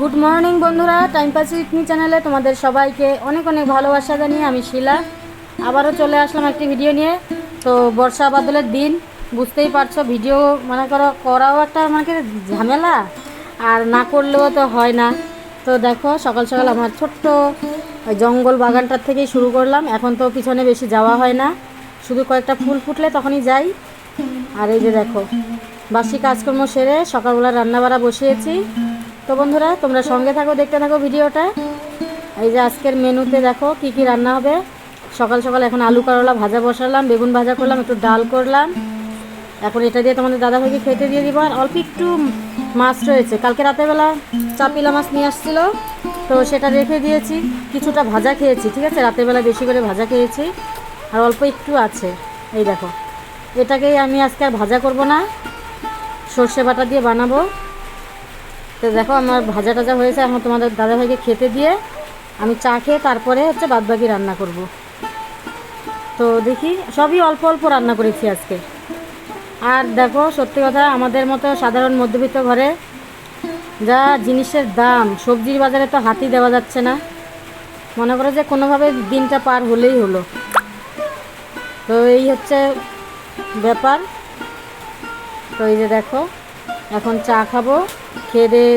Good morning বন্ধুরা। Time pass with চ্যানেলে তোমাদের সবাইকে অনেক অনেক ভালোবাসা জানিয়ে আমি শিলা। আবারও চলে আসলাম একটি ভিডিও নিয়ে। তো বর্ষা বাদলের দিন, বুঝতেই পারছ ভিডিও মনে করো, করাও একটা আমাকে ঝামেলা, আর না করলেও তো হয় না। তো দেখো, সকাল সকাল আমার ছোট্ট জঙ্গল বাগানটার থেকেই শুরু করলাম। এখন তো পিছনে বেশি যাওয়া হয় না। শুধু কয়েকটা ফুল ফুটলে তখনই যাই। আর এই যে দেখো, বাসি কাজকর্ম সেরে সকালবেলা রান্নাবাড়া বসিয়েছি। তো বন্ধুরা, তোমরা সঙ্গে থাকো, দেখতে থাকো ভিডিওটা। এই যে আজকের মেনুতে দেখো কি কি রান্না হবে। সকাল সকাল এখন আলু করলা ভাজা বসালাম, বেগুন ভাজা করলাম, একটু ডাল করলাম। এখন এটা দিয়ে তোমাদের দাদাভাইকে খেতে দিয়ে দিব। আর অল্প একটু মাছ রয়েছে। কালকে রাতেরবেলা চাপিলা মাছ নিয়ে আসছিল, তো সেটা রেখে দিয়েছি। কিছুটা ভাজা খেয়েছি, ঠিক আছে? রাতের বেলা বেশি করে ভাজা খেয়েছি। আর অল্প একটু আছে। এই দেখো। এটাকেই আমি আজকে আর ভাজা করব না। সর্ষে বাটা দিয়ে বানাবো। তো দেখো আমার ভাজা টাজা হয়েছে, এখন তোমাদের দাদাভাইকে খেতে দিয়ে আমি চা খেয়ে তারপরে হচ্ছে বাদবাকি রান্না করব। তো দেখি, সবই অল্প অল্প রান্না করেছি আজকে। আর দেখো, সত্যি কথা, আমাদের মতো সাধারণ মধ্যবিত্ত ঘরে যা জিনিসের দাম, সবজির বাজারে তো হাতই দেওয়া যাচ্ছে না। মনে করো যে কোনোভাবে দিনটা পার হলেই হলো। তো এই হচ্ছে ব্যাপার। তো এই যে দেখো, এখন চা খাব। খেয়ে দিয়ে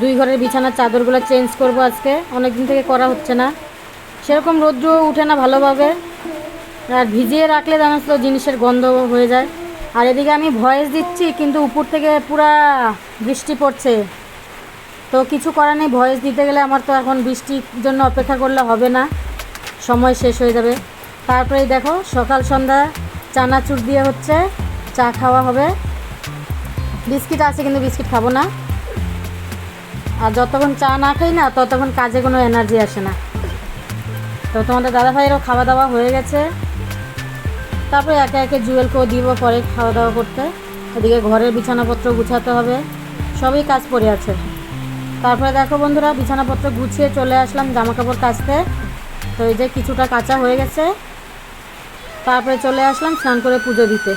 দুই ঘরের বিছানার চাদরগুলো চেঞ্জ করব আজকে। অনেক দিন থেকে করা হচ্ছে না। সেরকম রৌদ্রও উঠে না ভালোভাবে। আর ভিজিয়ে রাখলে জানো তো জিনিসের গন্ধ হয়ে যায়। আর এদিকে আমি ভয়েস দিচ্ছি, কিন্তু উপর থেকে পুরা বৃষ্টি পড়ছে। তো কিছু করার নেই, ভয়েস দিতে গেলে আমার তো এখন বৃষ্টির জন্য অপেক্ষা করলে হবে না। সময় শেষ হয়ে যাবে। তারপরে দেখো, সকাল সন্ধ্যা চানাচুর দিয়ে হচ্ছে, চা খাওয়া হবে। বিস্কিট আছে কিন্তু বিস্কিট খাব না। আর যতক্ষণ চা না খাই না, ততক্ষণ কাজে কোনো এনার্জি আসে না। তো তোমাদের দাদা ভাইয়েরও খাওয়া দাওয়া হয়ে গেছে। তারপরে একে একে জুয়েলকেও দিব পরে খাওয়া দাওয়া করতে। এদিকে ঘরের বিছানাপত্র গুছাতে হবে। সবই কাজ পড়ে আছে। তারপরে দেখো বন্ধুরা, বিছানাপত্র গুছিয়ে চলে আসলাম জামা কাপড় কাচতে। তো এই যে কিছুটা কাঁচা হয়ে গেছে। তারপরে চলে আসলাম স্নান করে পুজো দিতে।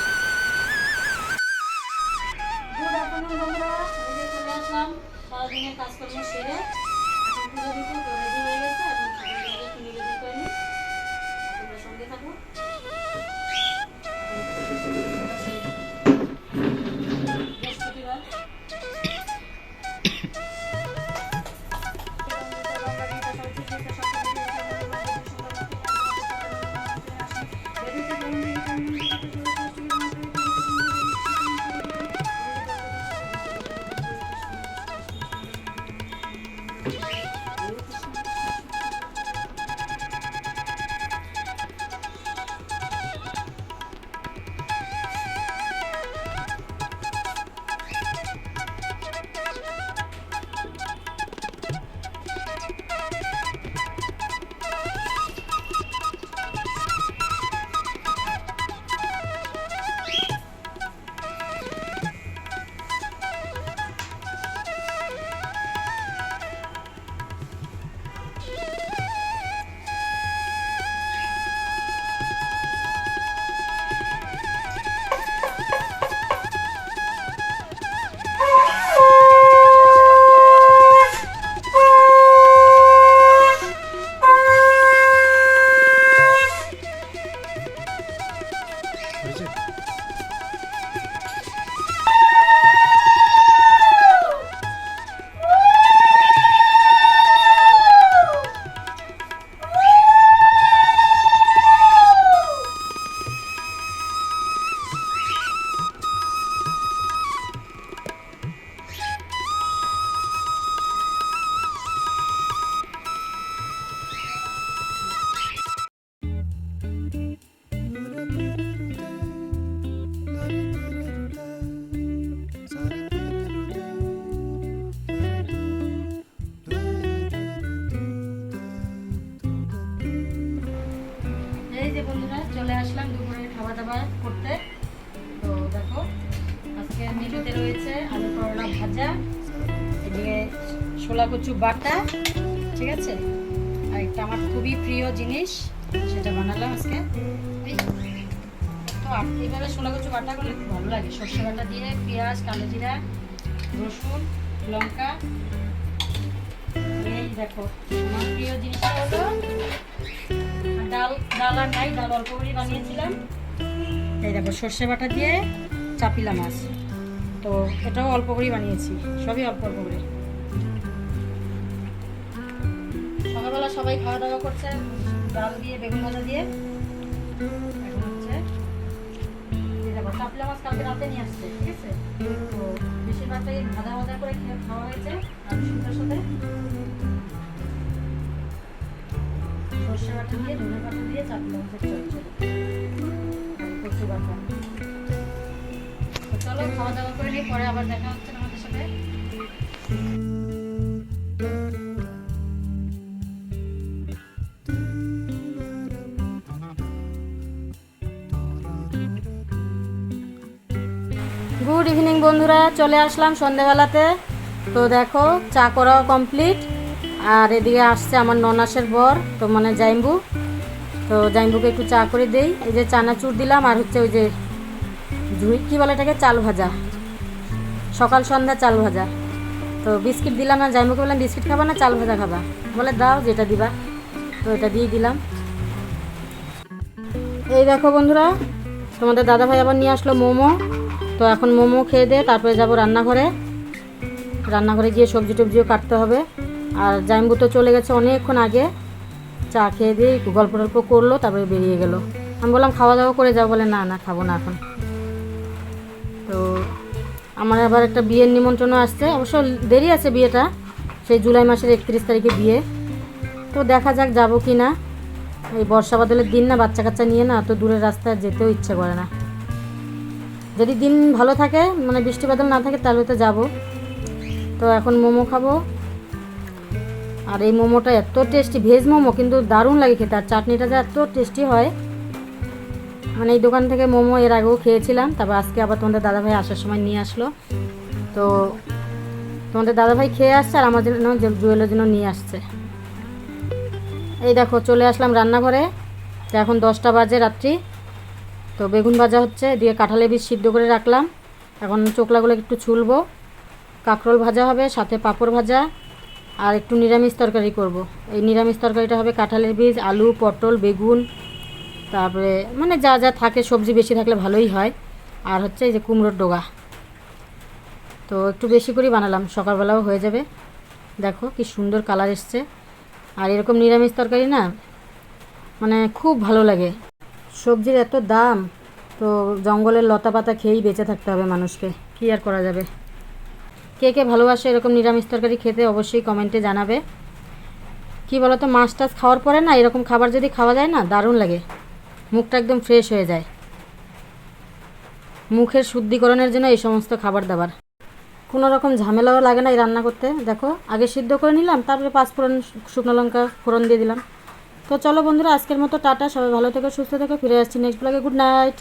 ভাজা এদিকে ছোলা কচু বাটা, ঠিক আছে? আর একটা আমার খুবই প্রিয় জিনিস, সেটা বানালাম আজকে। তো এইভাবে ছোলা কচু বাটা করলে খুব ভালো লাগে। সর্ষে বাটা দিয়ে পেঁয়াজ, কালো জিরা, রসুন, লঙ্কা। এই দেখো, আমার প্রিয় জিনিসটা হলো, ডাল ডাল আর নাই, ডাল অল্প করে বানিয়েছিলাম। এই দেখো, সর্ষে বাটা দিয়ে চাপিলা মাছ। তো এটাও অল্প করেই বানিয়েছি, সবই অল্প অল্প করে। সকালবেলা সবাই খাওয়া দাওয়া করছে, ডাল দিয়ে, বেগুন ভাজা দিয়ে। কালকে রাতে নিয়ে আসছে, ঠিক আছে? তো বেশিরভাগটাই ভাজা ভাজা করে খাওয়া হয়েছে সর্ষে বাটা দিয়ে, ধনে দিয়ে আর কচু বাটা। গুড ইভিনিং বন্ধুরা। চলে আসলাম সন্ধেবেলাতে। তো দেখো, চা করাও কমপ্লিট আর এদিকে আসছে আমার ননাসের বর, তো মানে জাইম্বু। তো জাইম্বুকে একটু চা করে দেই। এই যে চানাচুর দিলাম, আর হচ্ছে ওই যে ঝুই কী বলে এটাকে? চাল ভাজা। সকাল সন্ধ্যা চাল ভাজা। তো বিস্কিট দিলাম না জাইম্বুকে বললাম, বিস্কিট খাবা না, চাল ভাজা খাবা? বলে দাও, যেটা দিবা। তো এটা দিয়ে দিলাম। এই দেখো বন্ধুরা, তোমাদের দাদাভাই আবার নিয়ে আসলো মোমো। তো এখন মোমো খেয়ে দে তারপরে যাব রান্নাঘরে। রান্নাঘরে গিয়ে সবজি টবজিও কাটতে হবে। আর জাইম্বু তো চলে গেছে অনেকক্ষণ আগে। চা খেয়ে দিয়ে গল্প টল্প করল, তারপরে বেরিয়ে গেলো। আমি বললাম, খাওয়া দাওয়া করে যাও বলে, না না, খাব না এখন। তো আমার আবার একটা বিয়ের নিমন্ত্রণ আসছে। অবশ্য দেরি আছে বিয়েটা, সেই জুলাই মাসের একত্রিশ তারিখে বিয়ে। তো দেখা যাক যাব কি না। এই বর্ষা বাদলের দিন না, বাচ্চা কাচ্চা নিয়ে না তো দূরের রাস্তায় যেতেও ইচ্ছে করে না। যদি দিন ভালো থাকে মানে বৃষ্টি বাদল না থাকে, তাহলে তো যাব। তো এখন মোমো খাব। আর এই মোমোটা এত টেস্টি, ভেজ মোমো, কিন্তু দারুণ লাগে খেতে। আর চাটনিটা যে এত টেস্টি হয় মানে এই দোকান থেকে মোমো এর আগেও খেয়েছিলাম, তারপর আজকে আবার তোমাদের দাদাভাই আসার সময় নিয়ে আসলো। তো তোমাদের দাদাভাই খেয়ে আসছে আর আমার জন্য জুয়েলের জন্য নিয়ে আসছে। এই দেখো, চলে আসলাম রান্নাঘরে। তো এখন দশটা বাজে রাত্রি। তো বেগুন ভাজা হচ্ছে, দিয়ে কাঁঠালের বীজ সিদ্ধ করে রাখলাম। এখন চোকলাগুলো একটু ছুলবো। কাঁকরোল ভাজা হবে, সাথে পাঁপড় ভাজা, আর একটু নিরামিষ তরকারি করব। এই নিরামিষ তরকারিটা হবে কাঁঠালের বীজ আলু, পটল, বেগুন তারপরে মানে যা যা থাকে, সবজি বেশি থাকলে ভালোই হয়। আর হচ্ছে এই যে কুমড়োর ডোগা। তো একটু বেশি করেই বানালাম, সকালবেলাও হয়ে যাবে। দেখো কি সুন্দর কালার এসছে। আর এরকম নিরামিষ তরকারি না মানে খুব ভালো লাগে। সবজির এত দাম, তো জঙ্গলের লতা পাতা খেয়েই বেঁচে থাকতে হবে মানুষকে। কী আর করা যাবে? কে কে ভালোবাসে এরকম নিরামিষ তরকারি খেতে অবশ্যই কমেন্টে জানাবে। কি বলতো, মাছ টাছ খাওয়ার পরে না, এরকম খাবার যদি খাওয়া যায় না, দারুণ লাগে। মুখটা একদম ফ্রেশ হয়ে যায়। মুখের শুদ্ধিকরণের জন্য এই সমস্ত খাবার দাবার। কোনো রকম ঝামেলাও লাগে না এই রান্না করতে। দেখো, আগে সিদ্ধ করে নিলাম, তারপরে পাঁচ ফোড়ন শুকনো লঙ্কা ফোড়ন দিয়ে দিলাম। তো চলো বন্ধুরা, আজকের মতো টাটা। সবাই ভালো থেকো, সুস্থ থেকো, ফিরে আসছি নেক্সট ব্লগে গুড নাইট